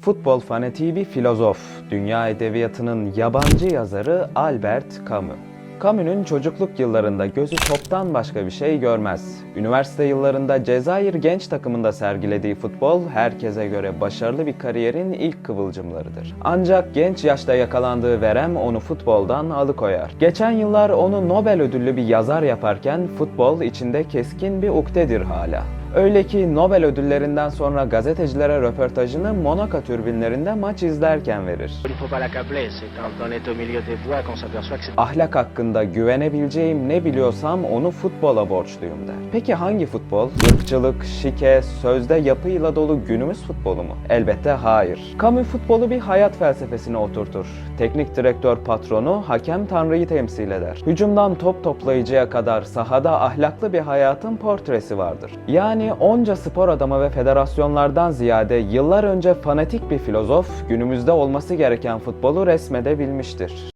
Futbol fanatiği bir filozof, dünya edebiyatının yabancı yazarı Albert Camus. Camus'un çocukluk yıllarında gözü toptan başka bir şey görmez. Üniversite yıllarında Cezayir genç takımında sergilediği futbol herkese göre başarılı bir kariyerin ilk kıvılcımlarıdır. Ancak genç yaşta yakalandığı verem onu futboldan alıkoyar. Geçen yıllar onu Nobel ödüllü bir yazar yaparken futbol içinde keskin bir ukdedir hala. Öyle ki Nobel ödüllerinden sonra gazetecilere röportajını Monaco türbinlerinde maç izlerken verir. Ahlak hakkında güvenebileceğim ne biliyorsam onu futbola borçluyum der. Peki hangi futbol? Irkçılık, şike, sözde yapıyla dolu günümüz futbolu mu? Elbette hayır. Camus futbolu bir hayat felsefesine oturtur. Teknik direktör patronu, hakem tanrıyı temsil eder. Hücumdan top toplayıcıya kadar sahada ahlaklı bir hayatın portresi vardır. Yani onca spor adamı ve federasyonlardan ziyade yıllar önce fanatik bir filozof günümüzde olması gereken futbolu resmedebilmiştir.